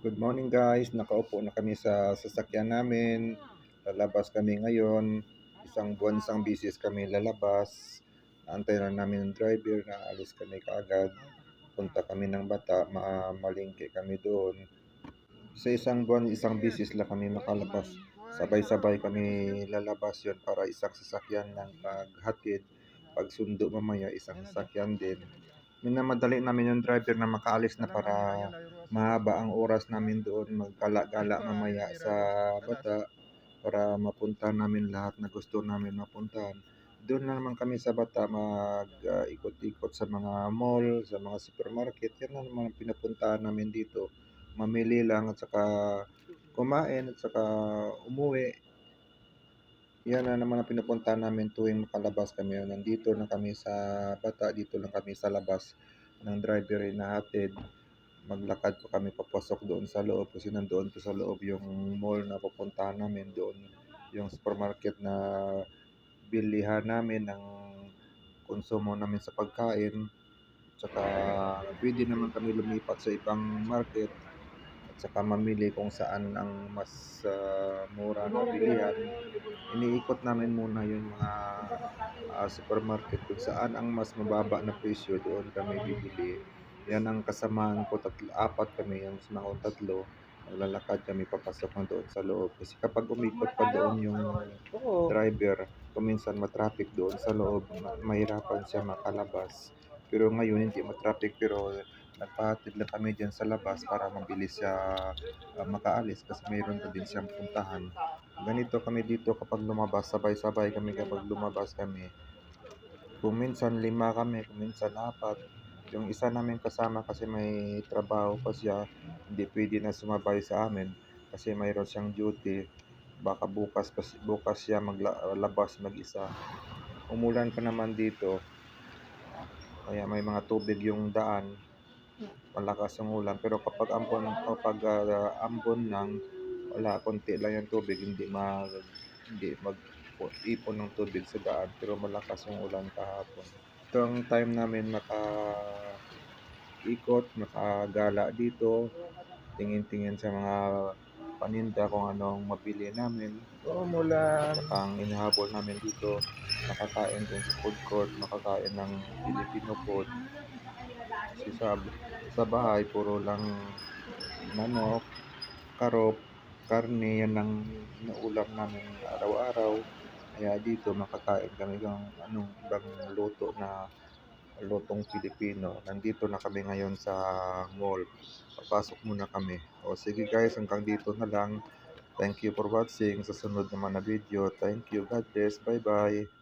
Good morning guys, nakaupo na kami sa sasakyan namin. Lalabas kami ngayon. Isang buwan, isang bisis kami lalabas. Antay na namin ng driver na alis kami kaagad. Punta kami ng bata, ma malingki kami doon. Sa isang buwan, isang bisis lang kami makalabas. Sabay-sabay kami lalabas yon para isang sasakyan lang paghatid. Pag sundo mamaya, isang sasakyan din. Minamadali namin yung driver na makaalis na para mahaba ang oras namin doon magkala-gala mamaya sa bata para mapunta namin lahat na gusto namin mapuntahan. Doon na naman kami sa bata mag-ikot-ikot sa mga mall, sa mga supermarket. Yan na naman ang pinapuntahan namin dito. Mamili lang at saka kumain at saka umuwi. Yan na naman ang pinupuntahan namin tuwing makalabas kami. Nandito na kami sa bata, dito lang kami sa labas ng driver inahatid maglakad pa kami papasok doon sa loob kasi nandoon po sa loob yung mall na pupuntahan namin. Doon yung supermarket na bilihan namin ng konsumo namin sa pagkain. Tsaka pwede naman kami lumipat sa ibang market saka mamili kung saan ang mas uh, mura na bilihan iniikot namin muna yung mga uh, supermarket kung saan ang mas mababa na presyo doon kami bibili yan ang kasamaan ko, tatlo, apat kami, yung mga tatlo. Maglalakad kami papasok na doon sa loob. Kasi kapag umikot pa doon yung driver, kuminsan matraffic doon sa loob, mahirapan siya makalabas. Pero ngayon hindi matraffic pero nagpahatid lang kami dyan sa labas para mabilis siya uh, makaalis kasi mayroon pa din siyang puntahan. Ganito kami dito kapag lumabas, sabay-sabay kami kapag lumabas kami. Kung minsan lima kami, kung minsan apat, yung isa namin kasama kasi may trabaho pa siya, hindi pwede na sumabay sa amin kasi mayroon siyang duty. Baka bukas, bukas siya maglabas mag-isa. Umulan pa naman dito. Kaya may mga tubig yung daan. Malakas ang ulan. Pero kapag ambon, kapag uh, ambon lang, wala, konti lang yung tubig. Hindi mag, hindi mag ipon ng tubig sa daan. Pero malakas yung ulan kahapon. Ito time namin maka ikot, makagala dito, tingin-tingin sa mga paninda kung anong mabili namin. Oo, mula Ang inahabol namin dito, nakakain din sa food court, makakain ng Filipino food. Kasi sa, sa bahay, puro lang manok, karop, karne, yan ang naulam namin araw-araw. Kaya dito makakain kami ng anong ibang luto na lutong Pilipino. Nandito na kami ngayon sa mall. Papasok muna kami. O sige guys, hanggang dito na lang. Thank you for watching. Sa sunod naman na video. Thank you. God bless. Bye-bye.